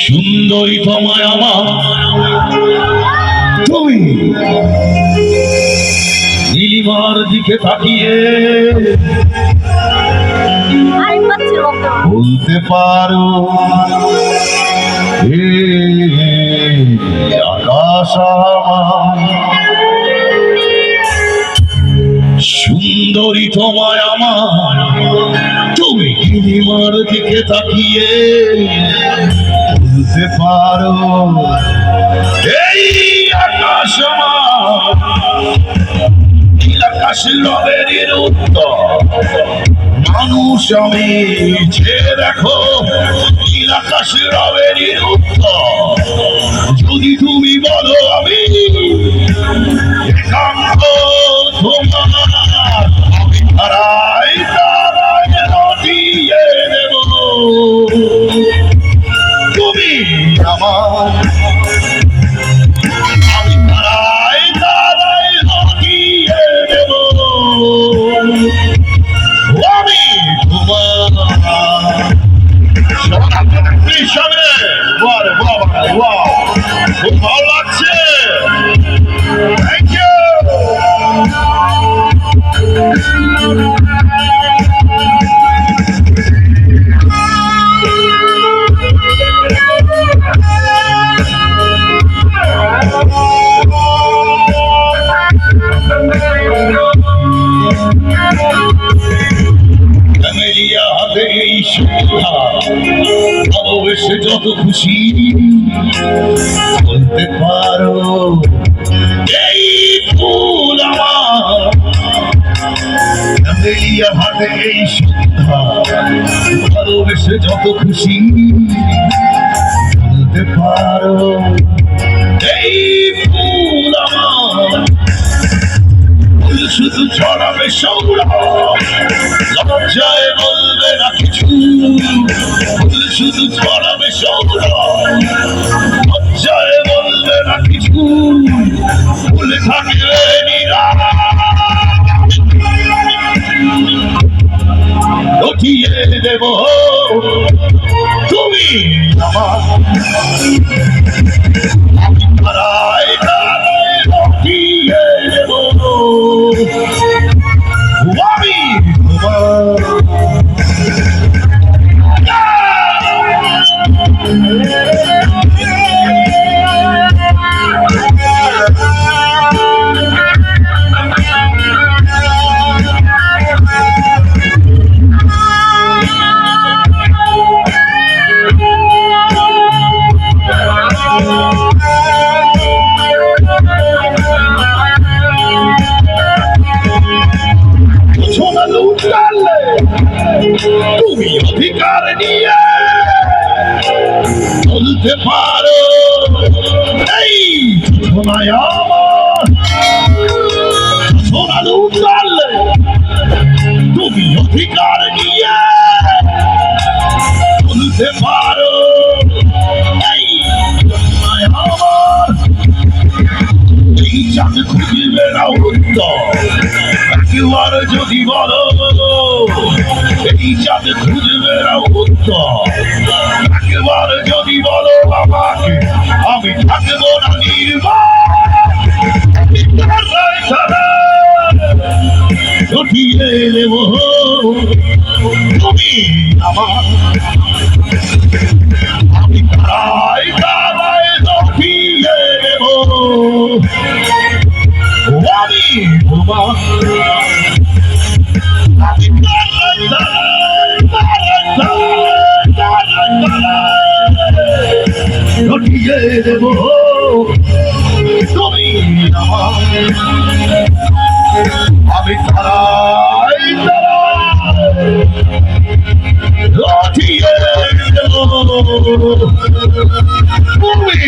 সুন্দরী তোমায় আমার। তুমি নীলিমার দিকে তাকিয়ে বলতে পারো এ সুন্দরী তোমায় আমার। তুমি নীলিমার দিকে তাকিয়ে বলতে পারো, এই আকাশ আকাশ লবের উত্তর। মানুষ আমি যে দেখো, নীল আকাশ উত্তর। যদি তুমি বলো আমি ভালোবেসে যত খুশি। বলতে পারো, এই ফুল আমার। হাতে এই সন্ধ্যা, ভালোবেসে যত খুশি। বলতে পারো, এই ফুল আমার। শুধু ছড়াবে সৌরভ। শুধু ছড়াবে লজ্জায় বলবে না কিছু ফুল থাকবে লটিয়ে তুমি আমার। তুমি অধিকার নিয়ে বলতে পারো এই সোনায় আমার সোনা লুটালে তুমি অধিকার নিয়ে বলতে পারো এই সোনায় আমার এই চাঁদ খুঁজবে না উত্তর। একবার যদি বলো চাঁদ খুঁজবে না উত্তর একবার যদি বলো বাবাকে, আমি থাকব না নির্বাণ। উঠিয়ে দেব তুমি আমার আমি তারাই তারাই উঠিয়ে দেব আমি তোমার তারাই দেব। আমি তারাই তারাই দেব। তুমি